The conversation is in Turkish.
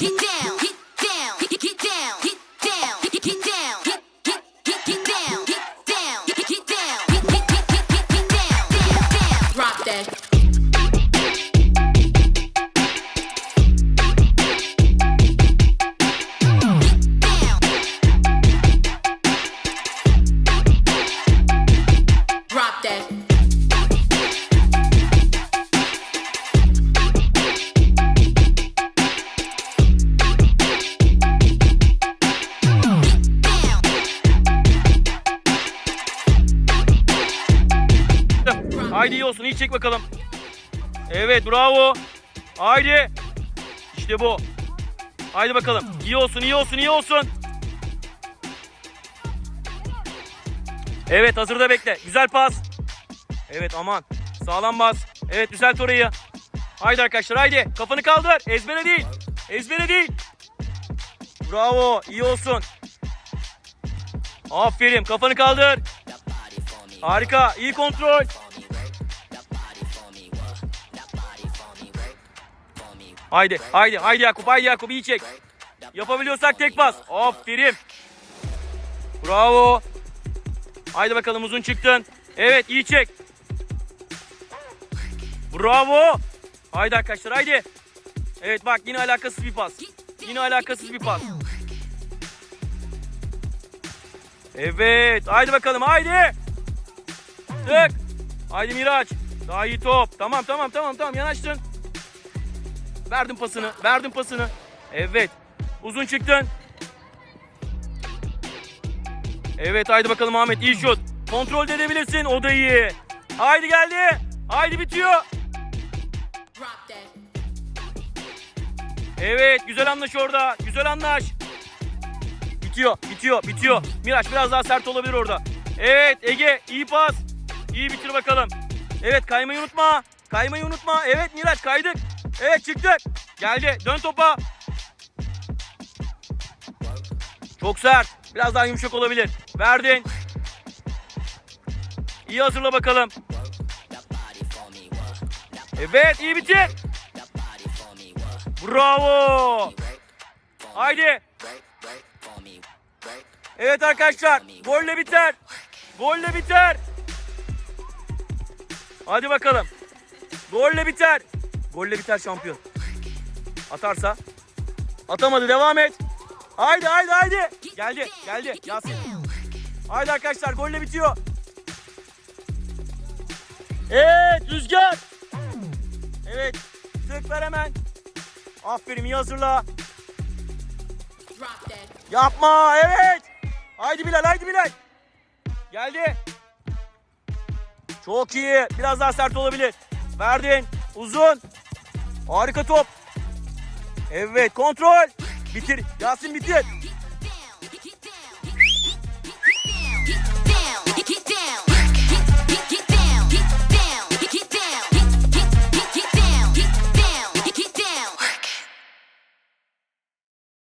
Quité Haydi iyi olsun. iyi çek bakalım. Evet bravo. Haydi. İşte bu. Haydi bakalım. İyi olsun iyi olsun iyi olsun. Evet hazırda bekle. Güzel pas. Evet aman. Sağlam bas. Evet düzelt orayı. Haydi arkadaşlar haydi. Kafanı kaldır. Ezbere değil. Ezbere değil. Bravo. iyi olsun. Aferin. Kafanı kaldır. Harika. iyi kontrol. Haydi. Haydi. Haydi Yakup. Haydi Yakup. iyi çek. Yapabiliyorsak tek pas. Aferin. Bravo. Haydi bakalım uzun çıktın. Evet iyi çek. Bravo. Haydi arkadaşlar haydi. Evet bak yine alakasız bir pas. Yine alakasız bir pas. Evet haydi bakalım haydi. Tık. Haydi Miraç. Daha iyi top. Tamam tamam tamam tamam yanaştın. Verdim pasını. Verdim pasını. Evet. Uzun çıktın. Evet haydi bakalım Ahmet iyi şut. Kontrol de edebilirsin o da iyi. Haydi geldi. Haydi bitiyor. Evet güzel anlaş orada. Güzel anlaş. Bitiyor bitiyor bitiyor. Miraç biraz daha sert olabilir orada. Evet Ege iyi pas. İyi bitir bakalım. Evet kaymayı unutma. Kaymayı unutma. Evet Miraç kaydık. Evet çıktık. Geldi dön topa. Çok sert. Biraz daha yumuşak olabilir. Verdin. İyi hazırla bakalım. Evet iyi bitir. Bravo. Haydi. Evet arkadaşlar. Golle biter. Golle biter. Hadi bakalım. Golle biter. Golle biter şampiyon. Atarsa. Atamadı devam et. Haydi haydi haydi. Geldi geldi Yasin. Haydi arkadaşlar golle bitiyor. Evet Rüzgar. Evet. Tık ver hemen. Aferin iyi hazırla. Yapma evet. Haydi Bilal haydi Bilal. Geldi. Çok iyi. Biraz daha sert olabilir. Verdin. Uzun. Harika top. Evet kontrol. Bitir. Yasin bitir.